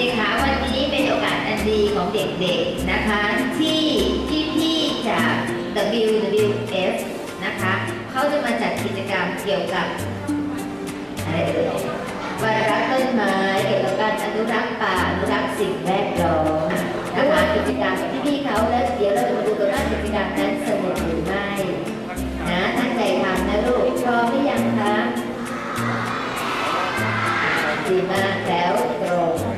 ด็กๆคะวันนี้เป็นโอกาสอันดีของเด็กๆนะคะ ที่พี่ๆจาก WWF นะคะเขาจะมาจัดกิจกรรมเกี่ยวกับอะไรเอ่ยวันรักต้นไม้เกี่ยวกับการอนุรักษ์ป่าอนุรักษ์สิ่งแวดล้อมนะคะกิจกรรมกับพี่ๆเขาแล้วเดี๋ยวเราจะมาดูกันว่ากิจกรรมนั้นสนุกหรือไม่นะตั้งใจทำนะลูกพร้อมหรือยังคะดีมากแล้วตรง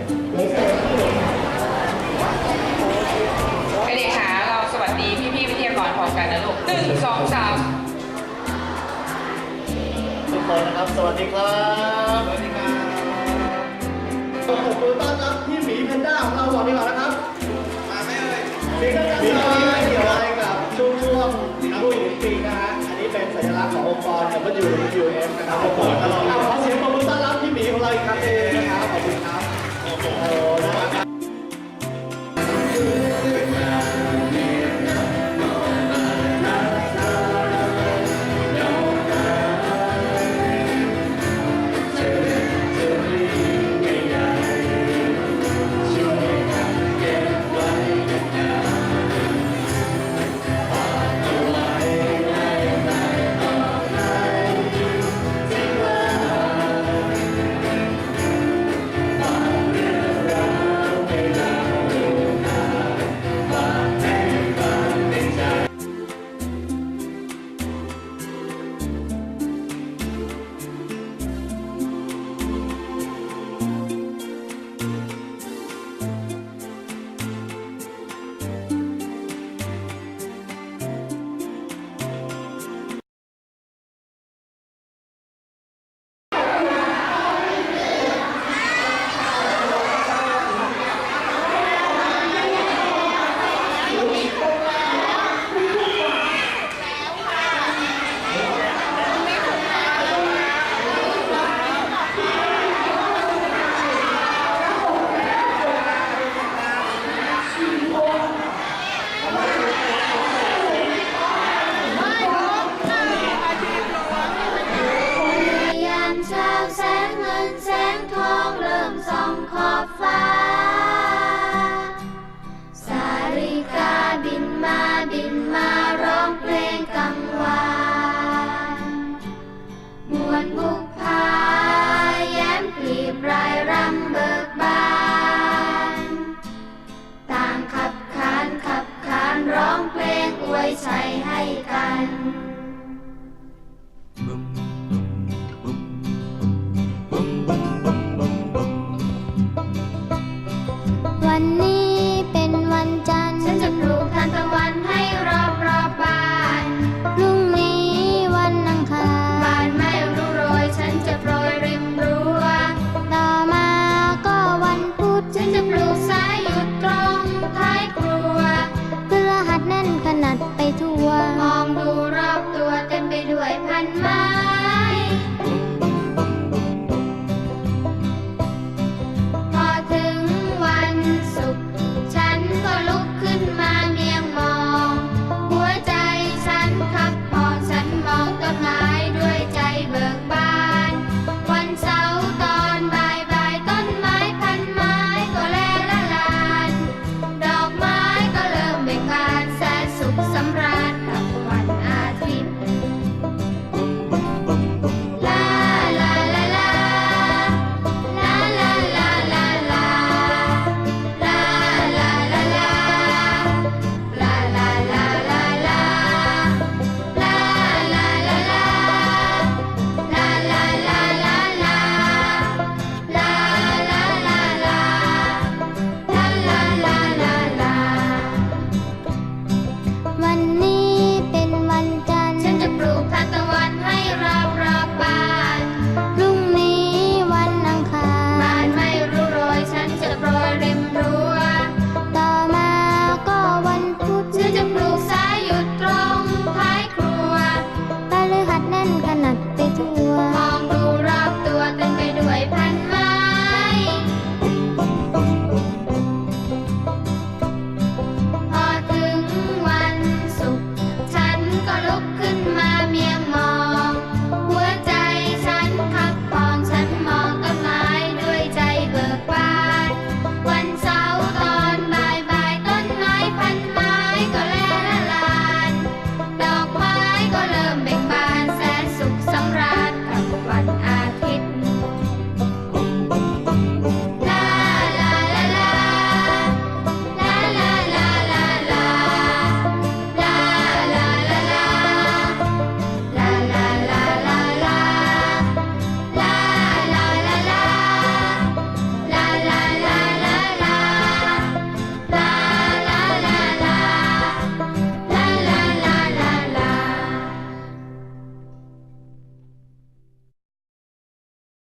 องสามทุกคนนะครับ สวัสดีครับสวัสดีครับขอบคุณต้อนรับพี่หมีแพนด้าของเราก่อนดีกว่านะครับ มาไหมเอ่ยมีมีมีเกี่ยวอะไรกับช่วงช่วงรุ่ยปีนะฮะ อันนี้เป็นสัญลักษณ์ขององค์กร WWF นะครับองค์กรตลอด